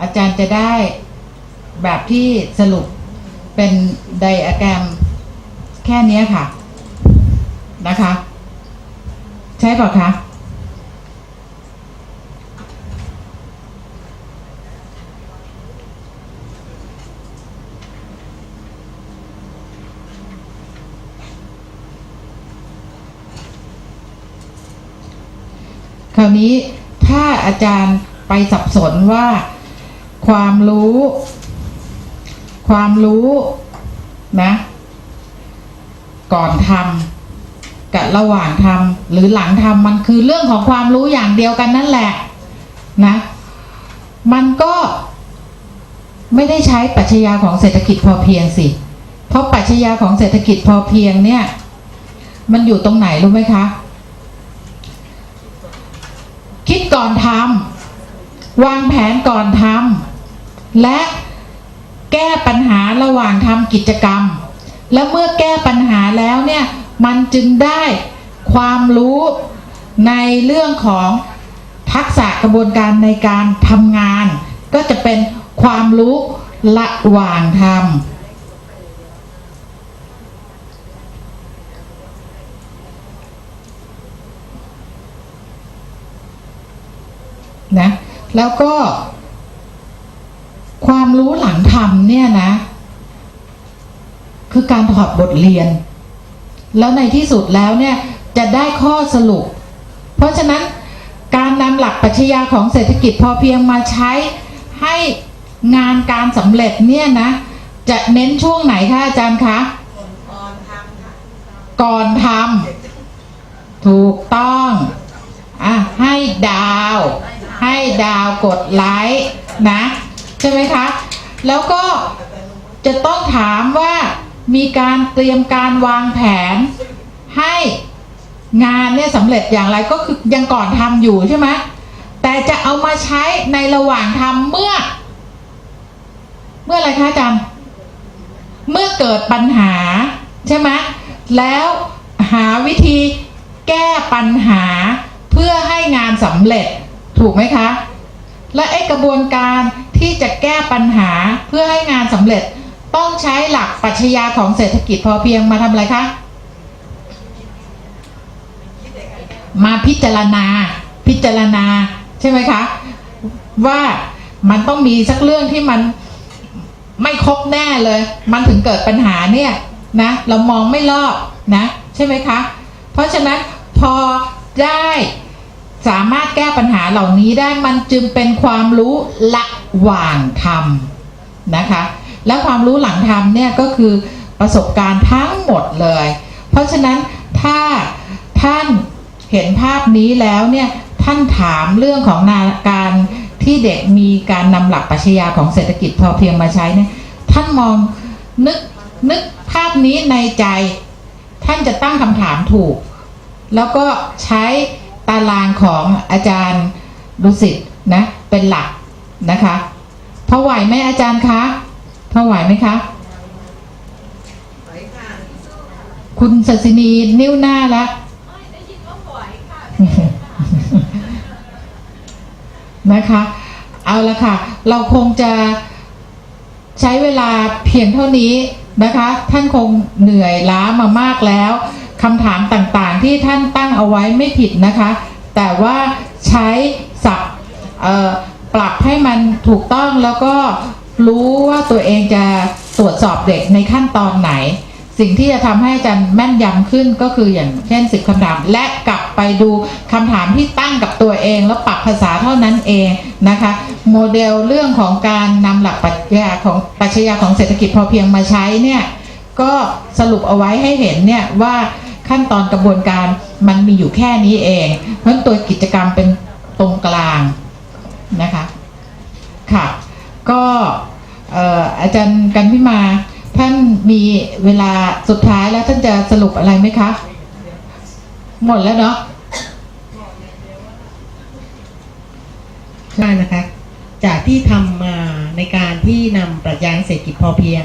อาจารย์จะได้แบบที่สรุปเป็นไดอะแกรมแค่นี้ค่ะ นะคะ ใช่เปล่าคะคราวนี้ถ้าอาจารย์ไปสับสนว่า ความรู้ ความรู้นะ ก่อนทำกับระหว่างทำหรือหลังทำมันคือเรื่องของความรู้อย่างเดียวกันนั่นแหละนะ มันก็ไม่ได้ใช้ปัชญาของเศรษฐกิจพอเพียงสิ เพราะปัชญาของเศรษฐกิจพอเพียงเนี่ย มันอยู่ตรงไหนรู้ไหมคะ คิดก่อนทำวางแผนก่อนทำ และแก้ปัญหาระหว่างทำกิจกรรม แล้วเมื่อแก้ปัญหาแล้วเนี่ยมันจึงได้ความรู้ในเรื่องของทักษะกระบวนการในการทำงาน ก็จะเป็นความรู้ระหว่างทำนะแล้วก็ รู้หลังทำเนี่ยนะ คือการถอดบทเรียน แล้วในที่สุดแล้วเนี่ยจะได้ข้อสรุป เพราะฉะนั้นการนำหลักปรัชญาของเศรษฐกิจพอเพียงมาใช้ให้งานการสำเร็จเนี่ยนะ จะเน้นช่วงไหนคะอาจารย์คะ ก่อนทำถูกต้องอะให้ดาว ให้ดาวกดไลค์นะ ใช่ไหมคะ แล้วก็จะต้องถามว่ามีการเตรียมการวางแผนให้งานเนี่ยสำเร็จอย่างไรก็คือยังก่อนทำอยู่ใช่ไหมแต่จะเอามาใช้ในระหว่างทำเมื่อ เมื่ออะไรคะอาจารย์เมื่อเกิดปัญหาใช่ไหมแล้วหาวิธีแก้ปัญหาเพื่อให้งานสำเร็จถูกไหมคะ และไอ้กระบวนการ ที่จะแก้ปัญหาเพื่อให้งานสำเร็จต้องใช้หลักปรัชญาของเศรษฐกิจพอเพียงมาทำอะไรคะ มาพิจารณาพิจารณาใช่ไหมคะ ว่ามันต้องมีสักเรื่องที่มันไม่ครบแน่เลย มันถึงเกิดปัญหาเนี่ยนะ เรามองไม่รอบนะ ใช่ไหมคะ เพราะฉะนั้นพอได้ สามารถแก้ปัญหาเหล่านี้ได้มันจึงเป็นความรู้ระหว่างทำนะคะ และความรู้หลังทำเนี่ยก็คือประสบการณ์ทั้งหมดเลย เพราะฉะนั้นถ้าท่านเห็นภาพนี้แล้วเนี่ยท่านถามเรื่องของนาการที่เด็กมีการนำหลักปรัชญาของเศรษฐกิจพอเพียงมาใช้เนี่ยท่านมองนึกนึกภาพนี้ในใจ ท่านจะตั้งคำถามถูก แล้วก็ใช้ ตารางของอาจารย์ดุสิตนะเป็นหลักนะคะพอไหวไหมอาจารย์คะพอไหวไหมคะคุณศศินีนิ้วหน้าล้วนะคะ เอาละค่ะ เราคงจะใช้เวลาเพียงเท่านี้นะคะ ท่านคงเหนื่อยล้ามามากแล้ว คำถามต่างๆ ที่ท่านตั้งเอาไว้ไม่ผิดนะคะ แต่ว่าใช้ศัพท์ปรับให้มันถูกต้องแล้วก็รู้ว่าตัวเองจะตรวจสอบเด็กในขั้นตอนไหน สิ่งที่จะทำให้อาจารย์แม่นยำขึ้นก็คืออย่างเช่นสิบคำถาม และกลับไปดูคำถามที่ตั้งกับตัวเอง แล้วปรับภาษาเท่านั้นเองนะคะ โมเดลเรื่องของการนำหลักปรัชญาของปรัชญาของเศรษฐกิจพอเพียงมาใช้เนี่ยก็สรุปเอาไว้ให้เห็นเนี่ยว่า ขั้นตอนกระบวนการมันมีอยู่แค่นี้เอง เพราะตัวกิจกรรมเป็นตรงกลางนะคะค่ะก็เอ่ออาจารย์กันพิมาท่านมีเวลาสุดท้ายแล้วท่านจะสรุปอะไรไหมคะ หมดแล้วเนาะใช่นะคะ จากที่ทำมาในการที่นำปรัชญาเศรษฐกิจพอเพียง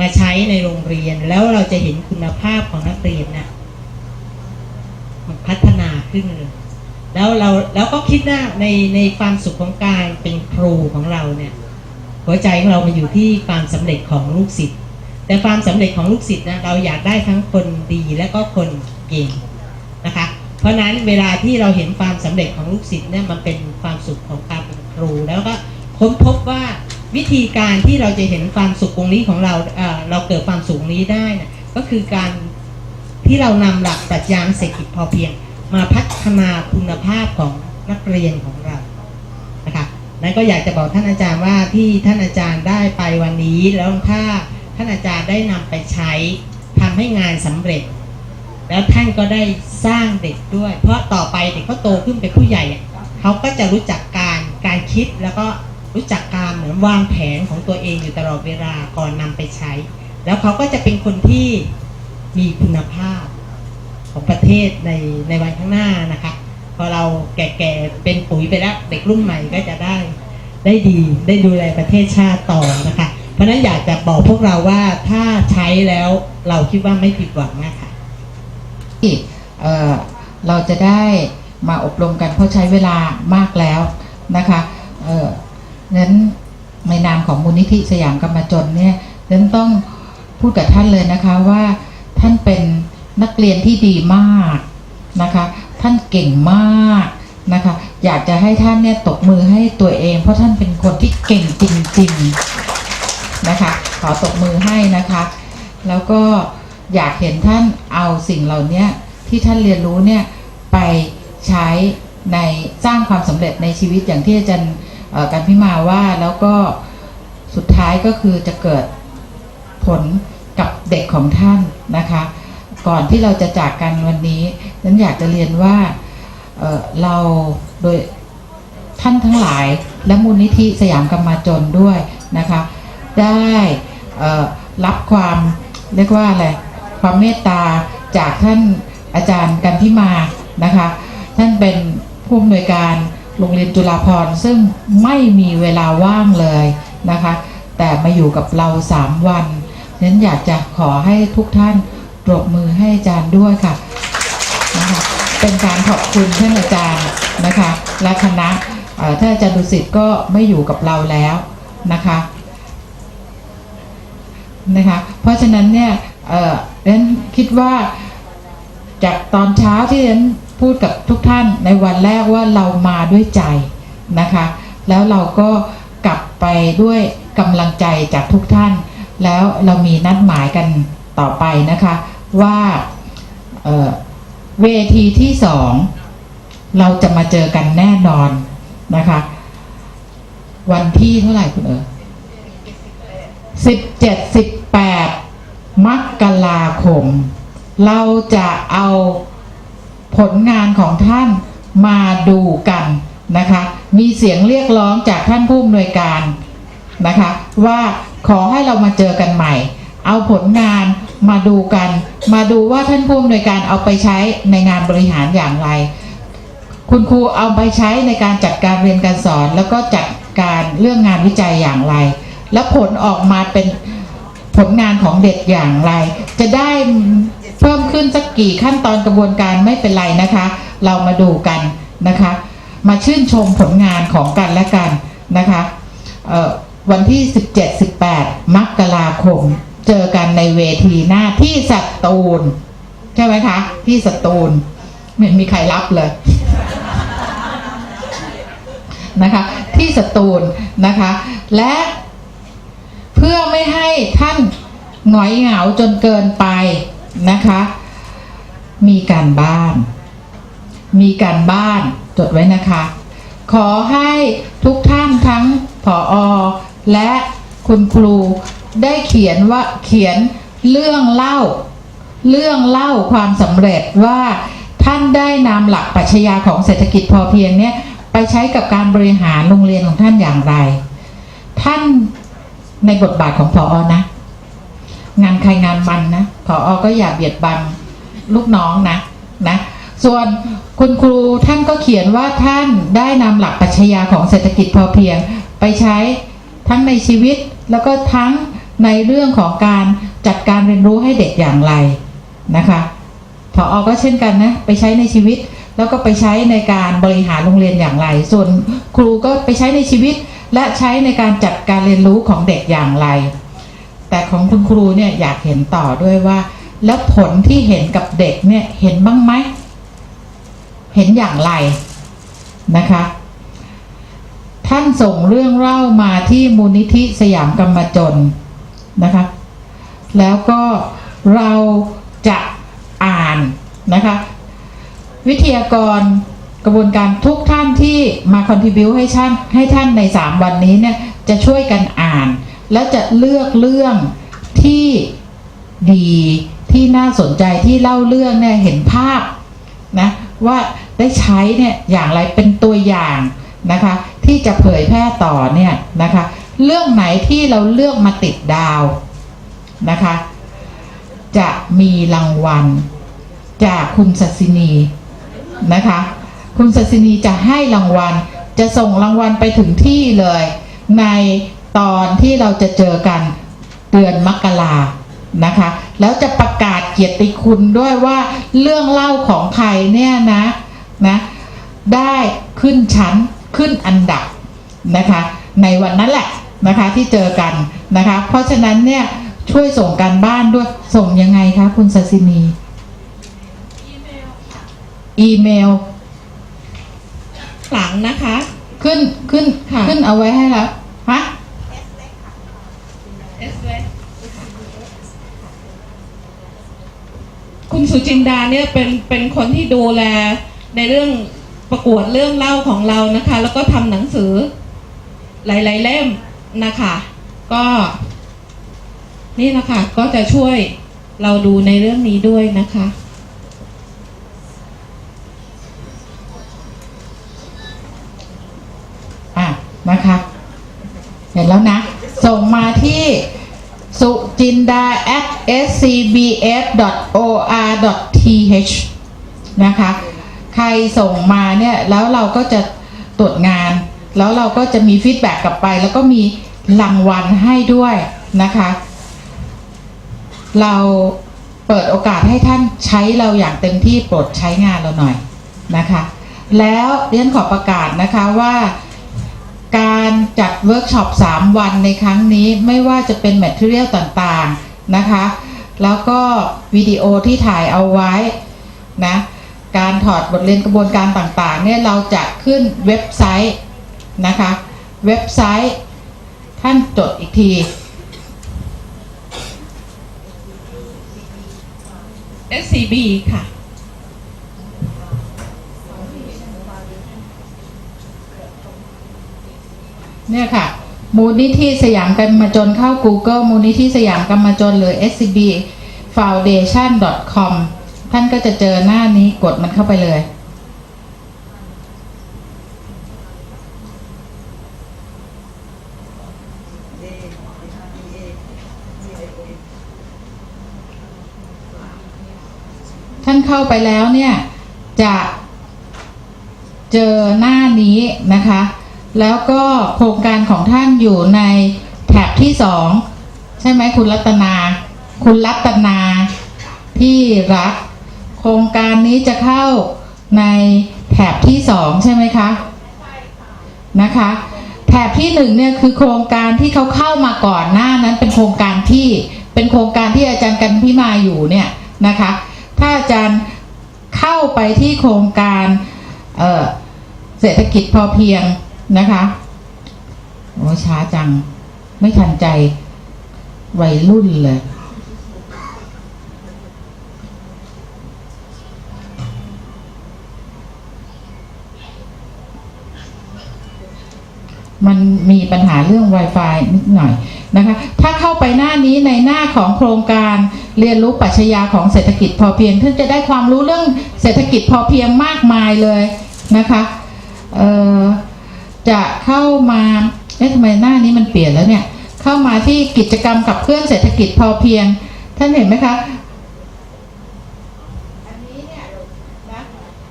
มาใช้ในโรงเรียนแล้วเราจะเห็นคุณภาพของนักเรียนนะ่ะ มันพัฒนาขึ้น แล้วเราแล้วก็คิดว่าในในความสุขของการเป็นครูของเราเนี่ย หัวใจของเรามาอยู่ที่ความสำเร็จของลูกศิษย์แต่ความสำเร็จของลูกศิษย์นะเราอยากได้ทั้งคนดีและก็คนเก่งนะคะ เพราะฉะนั้นเวลาที่เราเห็นความสำเร็จของลูกศิษย์เนี่ยมันเป็นความสุขของการเป็นครู แล้วก็ค้นพบว่าวิธีการที่เราจะเห็นความสุขตรงนี้ของเราเเราเกิดความสุขนี้ได้นะก็คือการ ที่เรานำหลักปรัชญาเศรษฐกิจพอเพียง มาพัฒนาคุณภาพของนักเรียนของเรานะคะนั้นก็อยากจะบอกท่านอาจารย์ว่าที่ท่านอาจารย์ได้ไปวันนี้แล้วถ้าท่านอาจารย์ได้นำไปใช้ทำให้งานสำเร็จ แล้วท่านก็ได้สร้างเด็กด้วย เพราะต่อไปเด็กเขาโตขึ้นเป็นผู้ใหญ่เขาก็จะรู้จักการการคิดแล้วก็รู้จักการเหมือนวางแผนของตัวเองอยู่ตลอดเวลาก่อนนำไปใช้ แล้วเขาก็จะเป็นคนที่ มีคุณภาพของประเทศในในวันข้างหน้านะคะ พอเราแก่ๆเป็นปุ๋ยไปแล้วเด็กรุ่นใหม่ก็จะได้ ได้ดีได้ดูแลประเทศชาติต่อนะคะ เพราะฉะนั้นอยากจะบอกพวกเราว่าถ้าใช้แล้วเราคิดว่าไม่ผิดหวังนะคะที่เราจะได้มาอบรมกันเพราะใช้เวลามากแล้วนะคะเออนั้นในนามของมูลนิธิสยามกรรมจนเนี่ยนั้นต้องพูดกับท่านเลยนะคะว่า ท่านเป็นนักเรียนที่ดีมากนะคะ ท่านเก่งมากนะคะ อยากจะให้ท่านเนี่ยตบมือให้ตัวเอง เพราะท่านเป็นคนที่เก่งจริงๆนะคะ ขอตบมือให้นะคะ แล้วก็อยากเห็นท่านเอาสิ่งเหล่านี้ที่ท่านเรียนรู้เนี่ยไปใช้ในสร้างความสำเร็จในชีวิตอย่างที่อาจารย์กันพิมาว่าแล้วก็สุดท้ายก็คือจะเกิดผล กับเด็กของท่านนะคะ ก่อนที่เราจะจากกันวันนี้นั้นอยากจะเรียนว่าเเราโดยท่านทั้งหลายและมูลนิธิสยามกรรมาจนด้วยนะคะ ได้รับความเรียกว่าอะไรความเมตตาจากท่านอาจารย์กันที่มานะคะ ท่านเป็นผู้อำนวยการโรงเรียนจุฬาภร์ซึ่งไม่มีเวลาว่างเลยนะคะ แต่มาอยู่กับเราสามวัน นั้นอยากจะขอให้ทุกท่านปรบมือให้อาจารย์ด้วยค่ะนะคะเป็นการขอบคุณท่านอาจารย์นะคะและคณะเอ่อท่านอาจารย์ดุสิตก็ไม่อยู่กับเราแล้วนะคะนะคะเพราะฉะนั้นเนี่ยเอ่อเรนคิดว่าจากตอนเช้าที่เรนพูดกับทุกท่านในวันแรกว่าเรามาด้วยใจนะคะ แล้วเราก็กลับไปด้วยกำลังใจจากทุกท่าน แล้วเรามีนัดหมายกันต่อไปนะคะว่าเเวทีที่สองเราจะมาเจอกันแน่นอนนะคะ วันที่เท่าไหร่คุณเอ๋สิบเจ็ดสิบแปดมกราคม เราจะเอาผลงานของท่านมาดูกันนะคะ มีเสียงเรียกร้องจากท่านผู้อำนวยการนะคะ ว่า ขอให้เรามาเจอกันใหม่ เอาผลงานมาดูกัน มาดูว่าท่านผู้อำนวยการเอาไปใช้ในงานบริหารอย่างไร คุณครูเอาไปใช้ในการจัดการเรียนการสอน แล้วก็จัดการเรื่องงานวิจัยอย่างไร แล้วผลออกมาเป็นผลงานของเด็กอย่างไร จะได้เพิ่มขึ้นสักกี่ขั้นตอนกระบวนการไม่เป็นไรนะคะ เรามาดูกันนะคะ มาชื่นชมผลงานของกันและกันนะคะ เอ่อ วันที่ 17-18 มกราคม เจอกันในเวทีหน้าที่สตูล ใช่ไหมคะ ที่สตูลไม่เห็นมีใครรับเลยนะคะที่สตูลนะคะ และเพื่อไม่ให้ท่านหงอยเหงาจนเกินไปนะคะ มีการบ้าน มีการบ้านจดไว้นะคะ ขอให้ทุกท่านทั้งผออ และคุณครูได้เขียนว่าเขียนเรื่องเล่า เรื่องเล่าความสำเร็จว่าท่านได้นำหลักปรัชญาของเศรษฐกิจพอเพียงเนี่ยไปใช้กับการบริหารโรงเรียนของท่านอย่างไร ท่านในบทบาทของพออนะ งานใครงานมันนะพออก็อย่าเบียดบังลูกน้องนะนะ ส่วนคุณครูท่านก็เขียนว่าท่านได้นำหลักปรัชญาของเศรษฐกิจพอเพียงไปใช้ ทั้งในชีวิตแล้วก็ทั้งในเรื่องของการจัดการเรียนรู้ให้เด็กอย่างไรนะคะพออก็เช่นกันนะไปใช้ในชีวิตแล้วก็ไปใช้ในการบริหารโรงเรียนอย่างไร ส่วนครูก็ไปใช้ในชีวิต และใช้ในการจัดการเรียนรู้ของเด็กอย่างไร แต่ของคุณครูเนี่ยอยากเห็นต่อด้วยว่า แล้วผลที่เห็นกับเด็กเนี่ยเห็นบ้างไหม เห็นอย่างไรนะคะ ท่านส่งเรื่องเล่ามาที่มูลนิธิสยามกรรมจนนะคะ แล้วก็เราจะอ่านนะคะ วิทยากรกระบวนการทุกท่านที่มาคอนทิบิวให้ท่านให้ท่านใน 3 วันนี้เนี่ยจะช่วยกันอ่าน แล้วจะเลือกเรื่องที่ดีที่น่าสนใจที่เล่าเรื่องเนี่ยเห็นภาพนะว่าได้ใช้เนี่ยอย่างไรเป็นตัวอย่างนะคะ ที่จะเผยแพร่ต่อเนี่ยนะคะ เรื่องไหนที่เราเลือกมาติดดาวนะคะ จะมีรางวัล จากคุณศัสินีนะคะ คุณศัสินีจะให้รางวัลจะส่งรางวัลไปถึงที่เลย ในตอนที่เราจะเจอกันเดือนมกรานะคะ แล้วจะประกาศเกียรติคุณด้วยว่าเรื่องเล่าของใครเนี่ยนะนะ ได้ขึ้นชั้น ขึ้นอันดับนะคะ ในวันนั้นแหละนะคะที่เจอกันนะคะ เพราะฉะนั้นเนี่ยช่วยส่งการบ้านด้วยส่งยังไงคะคุณศัสินีอีเมลหลังนะคะ ขึ้นขึ้นค่ะขึ้นเอาไว้ให้แล้วฮะคุณสุจินดาเนี่ยเป็นเป็นคนที่ดูแลในเรื่อง ประกวดเรื่องเล่าของเรานะคะ แล้วก็ทำหนังสือ หลายๆเล่มนะคะ ก็ นี่นะคะก็จะช่วยเราดูในเรื่องนี้ด้วยนะคะอะนะคะ เห็นแล้วนะ ส่งมาที่สุจินดา at scbf.or.th นะคะ ใครส่งมาเนี่ยแล้วเราก็จะตรวจงาน แล้วเราก็จะมีฟีดแบ็กกลับไป แล้วก็มีรางวัลให้ด้วยนะคะ เราเปิดโอกาสให้ท่านใช้เราอย่างเต็มที่โปรดใช้งานเราหน่อยนะคะ แล้วเรียนขอประกาศนะคะว่าการจัดเวิร์กช็อป 3 วันในครั้งนี้ไม่ว่าจะเป็นแมทเทียลต่างๆนะคะ แล้วก็วิดีโอที่ถ่ายเอาไว้นะ การถอดบทเรียนกระบวนการต่างๆเนี่ยเราจะขึ้นเว็บไซต์นะคะ เว็บไซต์ ท่านจดอีกที SCB ค่ะ เนี่ยค่ะ มูลนิธิสยามกรรมจนเข้า Google มูลนิธิสยามกรรมจนหรือ scb foundation com ท่านก็จะเจอหน้านี้กดมันเข้าไปเลย ท่านเข้าไปแล้วเนี่ย จะเจอหน้านี้นะคะ แล้วก็โครงการของท่านอยู่ในแถบที่สองใช่ไหมคุณรัตนา คุณรัตนาที่รัก โครงการนี้จะเข้าในแถบที่สองใช่ไหมคะนะคะ แถบที่หนึ่งเนี่ยคือโครงการที่เขาเข้ามาก่อนหน้านั้นเป็นโครงการที่เป็นโครงการที่อาจารย์กันพิมาอยู่เนี่ยนะคะ ถ้าอาจารย์เข้าไปที่โครงการเเศรษฐกิจพอเพียงนะคะโอ้ช้าจังไม่ทันใจวัยรุ่นเลย มันมีปัญหาเรื่อง Wi-Fi นิดหน่อยนะคะ ถ้าเข้าไปหน้านี้ในหน้าของโครงการเรียนรู้ปรัชญาของเศรษฐกิจพอเพียงท่านจะได้ความรู้เรื่องเศรษฐกิจพอเพียงมากมายเลยนะคะจะเข้ามาเอ๊ะทำไมหน้านี้มันเปลี่ยนแล้วเนี่ย เข้ามาที่กิจกรรมกับเพื่อนเศรษฐกิจพอเพียง ท่านเห็นไหมคะอันนี้เนี่ยนะ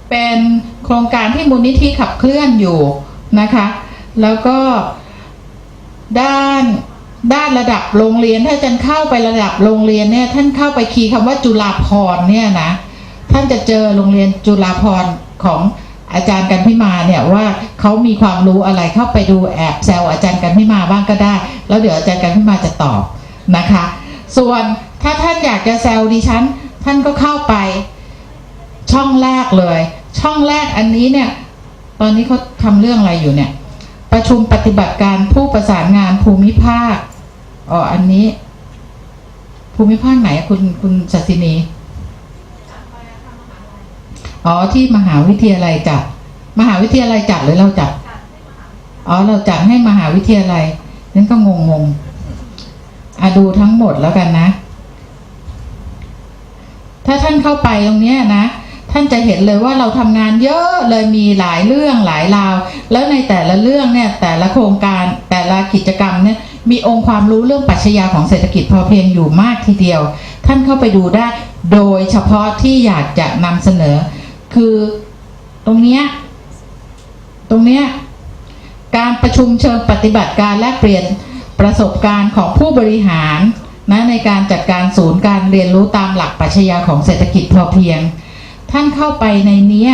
เป็นโครงการที่มูลนิธิขับเคลื่อนอยู่นะคะ แล้วก็ด้านด้านระดับโรงเรียน ถ้าอาจารย์เข้าไประดับโรงเรียนเนี่ยท่านเข้าไปคีย์คำว่าจุฬาภรเนี่ยนะท่านจะเจอโรงเรียนจุฬาภรของอาจารย์กันพิมาเนี่ยว่าเขามีความรู้อะไรเข้าไปดูแอบแซวอาจารย์กันพิมาบ้างก็ได้ แล้วเดี๋ยวอาจารย์กันพิมาจะตอบนะคะ ส่วนถ้าท่านอยากจะแซวดิฉัน ท่านก็เข้าไปช่องแรกเลย ช่องแรกอันนี้เนี่ย ตอนนี้เขาทำเรื่องอะไรอยู่เนี่ย ประชุมปฏิบัติการผู้ประสานงานภูมิภาคอ๋ออันนี้ ภูมิภาคไหนคุณคุณศัสินีอ๋อที่มหาวิทยาลัยจัดมหาวิทยาลัยจัดหรือเราจัดอ๋อเราจัดให้มหาวิทยาลัยนั่นก็งงงๆอะดูทั้งหมดแล้วกันนะ ถ้าท่านเข้าไปตรงเนี้ยนะ ท่านจะเห็นเลยว่าเราทำงานเยอะเลยมีหลายเรื่องหลายราว แล้วในแต่ละเรื่องเนี่ยแต่ละโครงการแต่ละกิจกรรมเนี่ยมีองค์ความรู้เรื่องปัชญาของเศรษฐกิจพอเพียงอยู่มากทีเดียว ท่านเข้าไปดูได้โดยเฉพาะที่อยากจะนำเสนอ คือตรงเนี้ยตรงเนี้ยการประชุมเชิงปฏิบัติการแลกเปลี่ยนประสบการณ์ของผู้บริหารนะในการจัดการศูนย์การเรียนรู้ตามหลักปัชญาของเศรษฐกิจพอเพียง ท่านเข้าไปในเนี้ย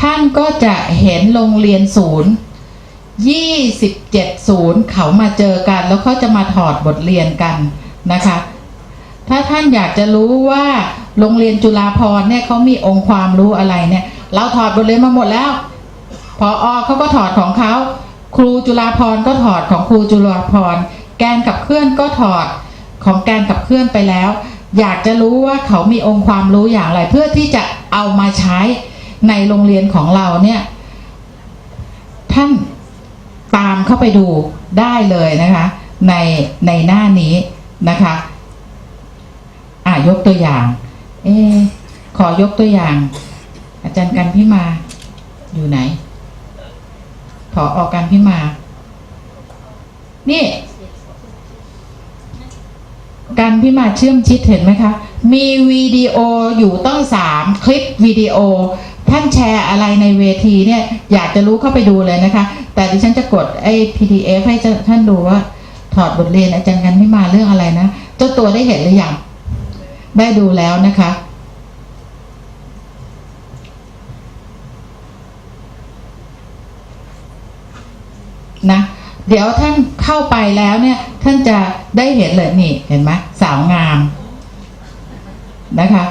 ท่านก็จะเห็นโรงเรียนศูนย์27ศูนย์เขามาเจอกันแล้วเขาจะมาถอดบทเรียนกันนะคะ ถ้าท่านอยากจะรู้ว่าโรงเรียนจุฬาภรเนี่ยเขามีองค์ความรู้อะไรเนี่ย เราถอดบทเรียนมาหมดแล้วพออเขาก็ถอดของเขาครูจุฬาภรก็ถอดของครูจุฬาภรแกนกับเคลื่อนก็ถอดของแกนกับเคลื่อนไปแล้ว อยากจะรู้ว่าเขามีองค์ความรู้อย่างไร เพื่อที่จะเอามาใช้ในโรงเรียนของเราเนี่ย ท่านตามเข้าไปดูได้เลยนะคะ ในในหน้านี้นะคะอะยกตัวอย่างเออขอยกตัวอย่าง อาจารย์กันพี่มาอยู่ไหน ขอออกกันพี่มา นี่ กันพี่มาเชื่อมชิดเห็นไหมคะ มีวิดีโออยู่ต้องสามคลิปวิดีโอ ท่านแชร์อะไรในเวทีเนี่ย อยากจะรู้เข้าไปดูเลยนะคะ แต่ดิฉันจะกดไอ้ PDF ให้ท่านดูว่าถอดบทเรียนอาจารย์กันพี่มาเรื่องอะไรนะ เจ้าตัวได้เห็นหรือยังได้ดูแล้วนะคะ เดี๋ยวท่านเข้าไปแล้วเนี่ย ท่านจะได้เห็นเลยนี่เห็นไหมสาวงามนะคะ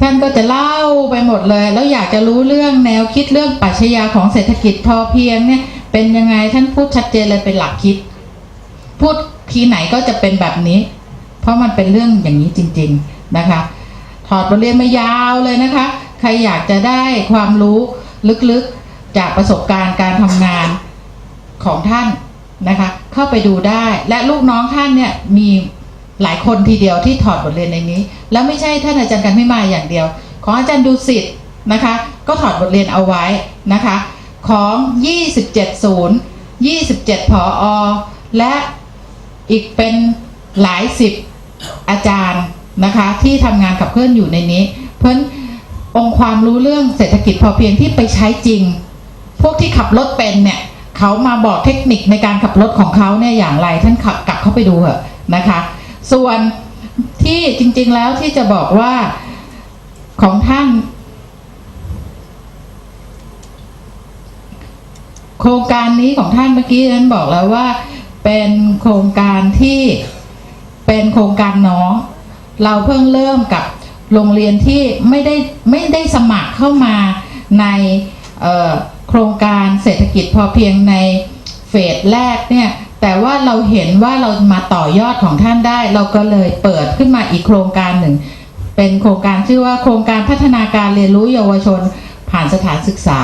ท่านก็จะเล่าไปหมดเลย แล้วอยากจะรู้เรื่องแนวคิดเรื่องปรัชญาของเศรษฐกิจพอเพียงเนี่ย เป็นยังไงท่านพูดชัดเจนเลยเป็นหลักคิด พูดทีไหนก็จะเป็นแบบนี้ เพราะมันเป็นเรื่องอย่างนี้จริง ๆนะคะ ถอดบทเรียนมายาวเลยนะคะ ใครอยากจะได้ความรู้ลึกๆจากประสบการณ์การทำงาน ของท่านนะคะ เข้าไปดูได้และลูกน้องท่านเนี่ยมีหลายคนทีเดียวที่ถอดบทเรียนในนี้ แล้วไม่ใช่ท่านอาจารย์กันไม่มาอย่างเดียว ของอาจารย์ดูสิทธ์นะคะ ก็ถอดบทเรียนเอาไว้นะคะ ของ 27 ศูนย์ 27ผออและอีกเป็นหลายสิบอาจารย์นะคะ ที่ทำงานกับเพื่อนอยู่ในนี้ เพื่อนองค์ความรู้เรื่องเศรษฐกิจพอเพียงที่ไปใช้จริง พวกที่ขับรถเป็นเนี่ย เขามาบอกเทคนิคในการขับรถของเขาเนี่ยอย่างไรท่านขับกลับเข้าไปดูเถอะนะคะ ส่วนที่จริงๆแล้วที่จะบอกว่าของท่านโครงการนี้ของท่านเมื่อกี้นั้นบอกแล้วว่า เป็นโครงการที่เป็นโครงการน้อง เราเพิ่งเริ่มกับโรงเรียนที่ไม่ได้ไม่ได้สมัครเข้ามาในเอ่อ ครงการเศรษฐกิจพอเพียงในเฟสแรกเนี่ยแต่ว่าเราเห็นว่าเรามาต่อยอดของท่านได้ เราก็เลยเปิดขึ้นมาอีกโครงการหนึ่ง เป็นโครงการชื่อว่าโครงการพัฒนาการเรียนรู้เยาวชนผ่านสถานศึกษา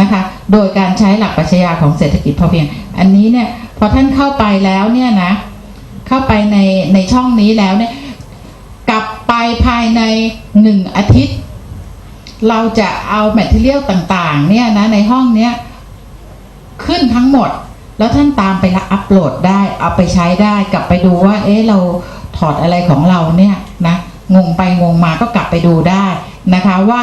นะคะโดยการใช้หลักปรัชญาของเศรษฐกิจพอเพียง อันนี้เนี่ยพอท่านเข้าไปแล้วเนี่ยนะเข้าไปในในช่องนี้แล้วเนี่ยกลับไปภายในหนึ่งอาทิตย์ เราจะเอาแมทเทียลต่างๆ เนี่ยนะในห้องเนี้ยขึ้นทั้งหมด แล้วท่านตามไปละอัปโหลดได้เอาไปใช้ได้กลับไปดูว่า เอ๊ะเราถอดอะไรของเราเนี่ยนะงงไปงงมาก็กลับไปดูได้นะคะว่า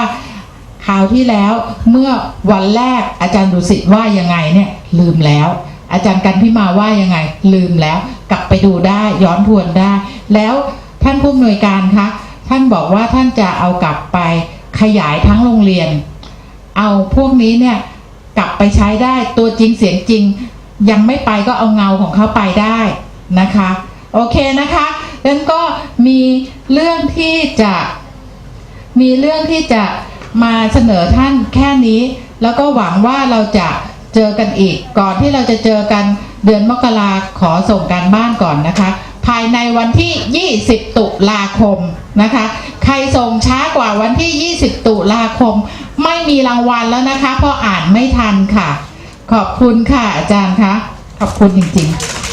คราวที่แล้วเมื่อวันแรกอาจารย์ดุสิตว่ายังไงเนี่ยลืมแล้ว อาจารย์กันพิมาว่ายังไง ลืมแล้ว กลับไปดูได้ย้อนทวนได้ แล้วท่านผู้อำนวยการคะท่านบอกว่าท่านจะเอากลับไป ขยายทั้งโรงเรียน เอาพวกนี้เนี่ยกลับไปใช้ได้ตัวจริงเสียงจริง ยังไม่ไปก็เอาเงาของเขาไปได้นะคะ โอเคนะคะแล้วก็มีเรื่องที่จะ มีเรื่องที่จะมาเสนอท่านแค่นี้ แล้วก็หวังว่าเราจะเจอกันอีก ก่อนที่เราจะเจอกันเดือนมกราขอส่งการบ้านก่อนนะคะ ภายในวันที่ 20 ตุลาคมนะคะ ใครส่งช้ากว่าวันที่ 20 ตุลาคม ไม่มีรางวัลแล้วนะคะ เพราะอ่านไม่ทันค่ะ ขอบคุณค่ะอาจารย์คะ ขอบคุณจริงๆ